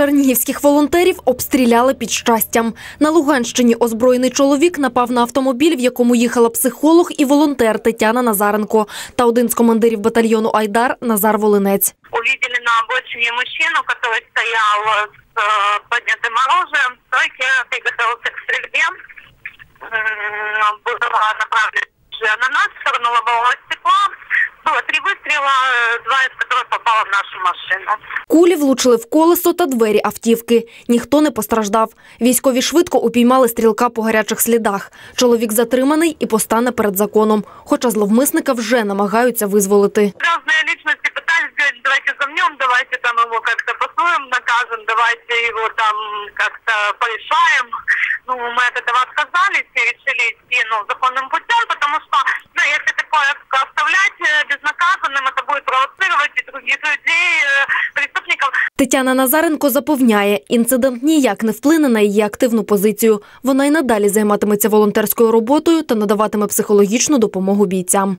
Чернігівських волонтерів обстріляли під щастям. На Луганщині озброєний чоловік напав на автомобіль, в якому їхала психолог і волонтер Тетяна Назаренко та один з командирів батальйону Айдар Назар Волинець. увидели на обочине мужчину, который стоял с э, поднятым оружием, стойке, приготовился к стрельбе. М, Было направлено оружие на нас в сторону лобового стекла. Было три выстрела, э, два из которых попало в нашу машину. Кулі влучили в колесо та двері автівки. Ніхто не постраждав. Військові швидко упіймали стрілка по гарячих слідах. Чоловік затриманий і постане перед законом, хоча зловмисника вже намагаються визволити. Разные личности пытались говорить, давайте замнем, давайте там его как-то посуем, накажем, давайте его там как-то порешаем. Ну, мы от этого отказались и решили идти ну, законным путем, Других людей, преступников. Тетяна Назаренко запевняє, інцидент ніяк не вплине на її активну позицію. Вона й надалі займатиметься волонтерською роботою та надаватиме психологічну допомогу бійцям.